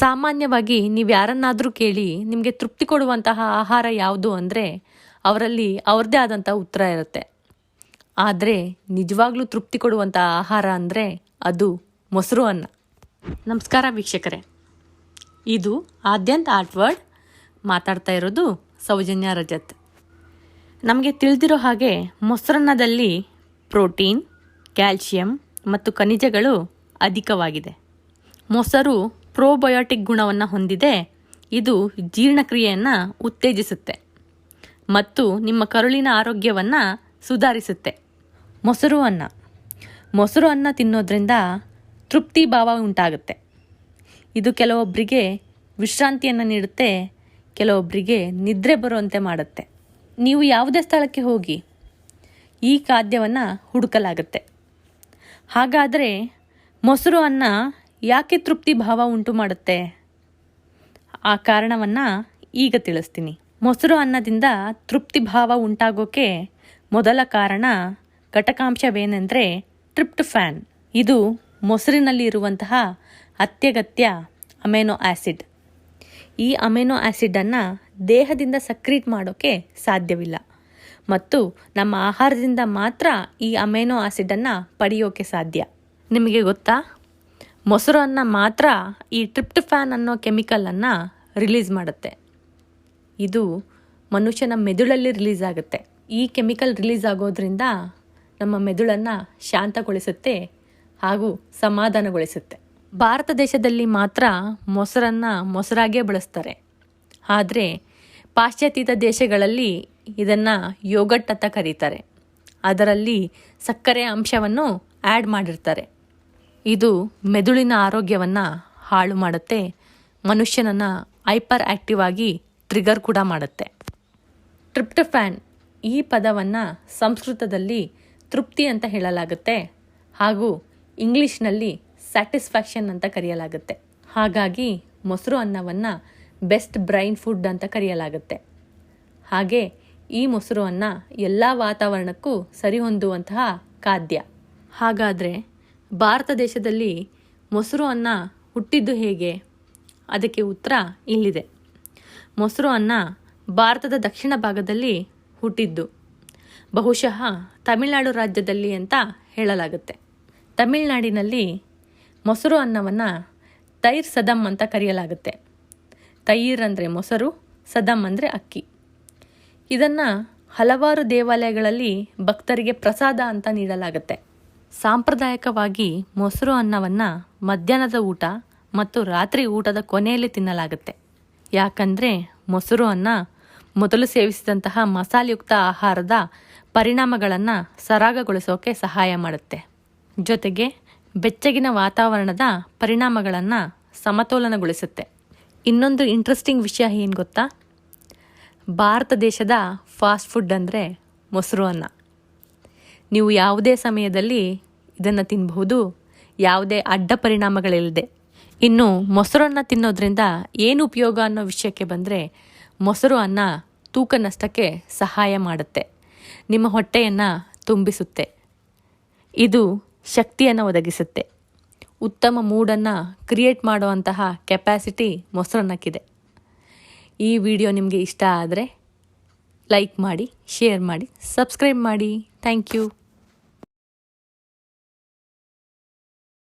ಸಾಮಾನ್ಯವಾಗಿ ನೀವು ಯಾರನ್ನಾದರೂ ಕೇಳಿ ನಿಮಗೆ ತೃಪ್ತಿ ಕೊಡುವಂತಹ ಆಹಾರ ಯಾವುದು ಅಂದರೆ ಅವರಲ್ಲಿ ಅವ್ರದ್ದೇ ಆದಂಥ ಉತ್ತರ ಇರುತ್ತೆ. ಆದರೆ ನಿಜವಾಗ್ಲೂ ತೃಪ್ತಿ ಕೊಡುವಂಥ ಆಹಾರ ಅಂದರೆ ಅದು ಮೊಸರು ಅನ್ನ. ನಮಸ್ಕಾರ ವೀಕ್ಷಕರೇ. ಇದು ಆದ್ಯಂತ ಆರ್ಟ್ವರ್ಡ್ ಮಾತಾಡ್ತಾ ಇರೋದು ಸೌಜನ್ಯ ರಜತ್. ನಮಗೆ ತಿಳಿದಿರೋ ಹಾಗೆ ಮೊಸರನ್ನದಲ್ಲಿ ಪ್ರೋಟೀನ್, ಕ್ಯಾಲ್ಶಿಯಂ ಮತ್ತು ಖನಿಜಗಳು ಅಧಿಕವಾಗಿದೆ. ಮೊಸರು ಪ್ರೋಬಯೋಟಿಕ್ ಗುಣವನ್ನು ಹೊಂದಿದೆ. ಇದು ಜೀರ್ಣಕ್ರಿಯೆಯನ್ನು ಉತ್ತೇಜಿಸುತ್ತೆ ಮತ್ತು ನಿಮ್ಮ ಕರುಳಿನ ಆರೋಗ್ಯವನ್ನು ಸುಧಾರಿಸುತ್ತೆ. ಮೊಸರು ಅನ್ನ. ಮೊಸರು ಅನ್ನ ತಿನ್ನೋದ್ರಿಂದ ತೃಪ್ತಿ ಭಾವ ಉಂಟಾಗುತ್ತೆ. ಇದು ಕೆಲವೊಬ್ಬರಿಗೆ ವಿಶ್ರಾಂತಿಯನ್ನು ನೀಡುತ್ತೆ ಕೆಲವೊಬ್ಬರಿಗೆ ನಿದ್ರೆ ಬರುವಂತೆ ಮಾಡುತ್ತೆ. ನೀವು ಯಾವುದೇ ಸ್ಥಳಕ್ಕೆ ಹೋಗಿ ಈ ಖಾದ್ಯವನ್ನು ಹುಡುಕಲಾಗುತ್ತೆ. ಹಾಗಾದರೆ ಮೊಸರು ಅನ್ನ ಯಾಕೆ ತೃಪ್ತಿ ಭಾವ ಉಂಟು ಮಾಡುತ್ತೆ? ಆ ಕಾರಣವನ್ನು ಈಗ ತಿಳಿಸ್ತೀನಿ. ಮೊಸರು ಅನ್ನದಿಂದ ತೃಪ್ತಿ ಭಾವ ಉಂಟಾಗೋಕೆ ಮೊದಲ ಕಾರಣ ಘಟಕಾಂಶವೇನೆಂದರೆ ಟ್ರಿಪ್ಟೋಫ್ಯಾನ್ ಇದು ಮೊಸರಿನಲ್ಲಿ ಇರುವಂತಹ ಅತ್ಯಗತ್ಯ ಅಮೆನೋ ಆ್ಯಸಿಡ್ ಈ ಅಮೆನೋ ಆ್ಯಸಿಡನ್ನು ದೇಹದಿಂದ ಸಕ್ರೀಟ್ ಮಾಡೋಕ್ಕೆ ಸಾಧ್ಯವಿಲ್ಲ. ಮತ್ತು ನಮ್ಮ ಆಹಾರದಿಂದ ಮಾತ್ರ ಈ ಅಮೆನೋ ಆ್ಯಸಿಡನ್ನು ಪಡೆಯೋಕೆ ಸಾಧ್ಯ. ನಿಮಗೆ ಗೊತ್ತಾ? ಮೊಸರು ಅನ್ನ ಮಾತ್ರ ಈ ಟ್ರಿಪ್ಟೋಫ್ಯಾನ್ ಅನ್ನೋ ಕೆಮಿಕಲನ್ನು ರಿಲೀಸ್ ಮಾಡುತ್ತೆ. ಇದು ಮನುಷ್ಯನ ಮೆದುಳಲ್ಲಿ ರಿಲೀಸ್ ಆಗುತ್ತೆ. ಈ ಕೆಮಿಕಲ್ ರಿಲೀಸ್ ಆಗೋದ್ರಿಂದ ನಮ್ಮ ಮೆದುಳನ್ನು ಶಾಂತಗೊಳಿಸುತ್ತೆ ಹಾಗೂ ಸಮಾಧಾನಗೊಳಿಸುತ್ತೆ. ಭಾರತ ದೇಶದಲ್ಲಿ ಮಾತ್ರ ಮೊಸರನ್ನು ಮೊಸರಾಗೇ ಬಳಸ್ತಾರೆ. ಆದರೆ ಪಾಶ್ಚಾತ್ಯದ ದೇಶಗಳಲ್ಲಿ ಇದನ್ನು ಯೋಗಟ್ ಅಂತ ಕರೀತಾರೆ. ಅದರಲ್ಲಿ ಸಕ್ಕರೆ ಅಂಶವನ್ನು ಆ್ಯಡ್ ಮಾಡಿರ್ತಾರೆ. ಇದು ಮೆದುಳಿನ ಆರೋಗ್ಯವನ್ನು ಹಾಳು ಮಾಡುತ್ತೆ, ಮನುಷ್ಯನನ್ನು ಹೈಪರ್ ಆ್ಯಕ್ಟಿವ್ ಆಗಿ ಟ್ರಿಗರ್ ಕೂಡ ಮಾಡುತ್ತೆ. ಟ್ರಿಪ್ಟೊಫ್ಯಾನ್ ಈ ಪದವನ್ನು ಸಂಸ್ಕೃತದಲ್ಲಿ ತೃಪ್ತಿ ಅಂತ ಹೇಳಲಾಗುತ್ತೆ, ಹಾಗೂ ಇಂಗ್ಲೀಷ್ನಲ್ಲಿ ಸ್ಯಾಟಿಸ್ಫ್ಯಾಕ್ಷನ್ ಅಂತ ಕರೆಯಲಾಗುತ್ತೆ. ಹಾಗಾಗಿ ಮೊಸರು ಅನ್ನವನ್ನು ಬೆಸ್ಟ್ ಬ್ರೈನ್ ಫುಡ್ ಅಂತ ಕರೆಯಲಾಗುತ್ತೆ. ಹಾಗೆ ಈ ಮೊಸರು ಅನ್ನ ಎಲ್ಲ ವಾತಾವರಣಕ್ಕೂ ಸರಿಹೊಂದುವಂತಹ ಖಾದ್ಯ. ಹಾಗಾದರೆ ಭಾರತ ದೇಶದಲ್ಲಿ ಮೊಸರು ಅನ್ನ ಹುಟ್ಟಿದ್ದು ಹೇಗೆ? ಅದಕ್ಕೆ ಉತ್ತರ ಇಲ್ಲಿದೆ. ಮೊಸರು ಅನ್ನ ಭಾರತದ ದಕ್ಷಿಣ ಭಾಗದಲ್ಲಿ ಹುಟ್ಟಿದ್ದು. ಬಹುಶಃ ತಮಿಳುನಾಡು ರಾಜ್ಯದಲ್ಲಿ ಅಂತ ಹೇಳಲಾಗುತ್ತೆ. ತಮಿಳುನಾಡಿನಲ್ಲಿ ಮೊಸರು ಅನ್ನವನ್ನು ತೈರ್ ಸದಂ ಅಂತ ಕರೆಯಲಾಗುತ್ತೆ. ತೈರ್ ಅಂದರೆ ಮೊಸರು ಸದಂ ಅಂದರೆ ಅಕ್ಕಿ. ಇದನ್ನು ಹಲವಾರು ದೇವಾಲಯಗಳಲ್ಲಿ ಭಕ್ತರಿಗೆ ಪ್ರಸಾದ ಅಂತ ನೀಡಲಾಗುತ್ತೆ. ಸಾಂಪ್ರದಾಯಿಕವಾಗಿ ಮೊಸರು ಅನ್ನವನ್ನು ಮಧ್ಯಾಹ್ನದ ಊಟ ಮತ್ತು ರಾತ್ರಿ ಊಟದ ಕೊನೆಯಲ್ಲಿ ತಿನ್ನಲಾಗುತ್ತೆ. ಯಾಕಂದರೆ ಮೊಸರು ಅನ್ನ ಮೊದಲು ಸೇವಿಸಿದಂತಹ ಮಸಾಲೆಯುಕ್ತ ಆಹಾರದ ಪರಿಣಾಮಗಳನ್ನು ಸರಾಗಗೊಳಿಸೋಕೆ ಸಹಾಯ ಮಾಡುತ್ತೆ. ಜೊತೆಗೆ ಬೆಚ್ಚಗಿನ ವಾತಾವರಣದ ಪರಿಣಾಮಗಳನ್ನು ಸಮತೋಲನಗೊಳಿಸುತ್ತೆ. ಇನ್ನೊಂದು ಇಂಟ್ರೆಸ್ಟಿಂಗ್ ವಿಷಯ ಏನು ಗೊತ್ತಾ? ಭಾರತ ದೇಶದ ಫಾಸ್ಟ್ ಫುಡ್ ಅಂದರೆ ಮೊಸರು ಅನ್ನ. ನೀವು ಯಾವುದೇ ಸಮಯದಲ್ಲಿ ಇದನ್ನು ತಿನ್ನಬಹುದು ಯಾವುದೇ ಅಡ್ಡ ಪರಿಣಾಮಗಳಿಲ್ಲದೆ. ಇನ್ನು ಮೊಸರನ್ನ ತಿನ್ನೋದ್ರಿಂದ ಏನು ಉಪಯೋಗ ಅನ್ನೋ ವಿಷಯಕ್ಕೆ ಬಂದರೆ ಮೊಸರು ಅನ್ನ ತೂಕ ನಷ್ಟಕ್ಕೆ ಸಹಾಯ ಮಾಡುತ್ತೆ. ನಿಮ್ಮ ಹೊಟ್ಟೆಯನ್ನು ತುಂಬಿಸುತ್ತೆ. ಇದು ಶಕ್ತಿಯನ್ನು ಒದಗಿಸುತ್ತೆ. ಉತ್ತಮ ಮೂಡನ್ನು ಕ್ರಿಯೇಟ್ ಮಾಡುವಂತಹ ಕೆಪ್ಯಾಸಿಟಿ ಮೊಸರನ್ನಕ್ಕಿದೆ. ಈ ವಿಡಿಯೋ ನಿಮಗೆ ಇಷ್ಟ ಆದರೆ ಲೈಕ್ ಮಾಡಿ, ಶೇರ್ ಮಾಡಿ, ಸಬ್ಸ್ಕ್ರೈಬ್ ಮಾಡಿ. Thank you.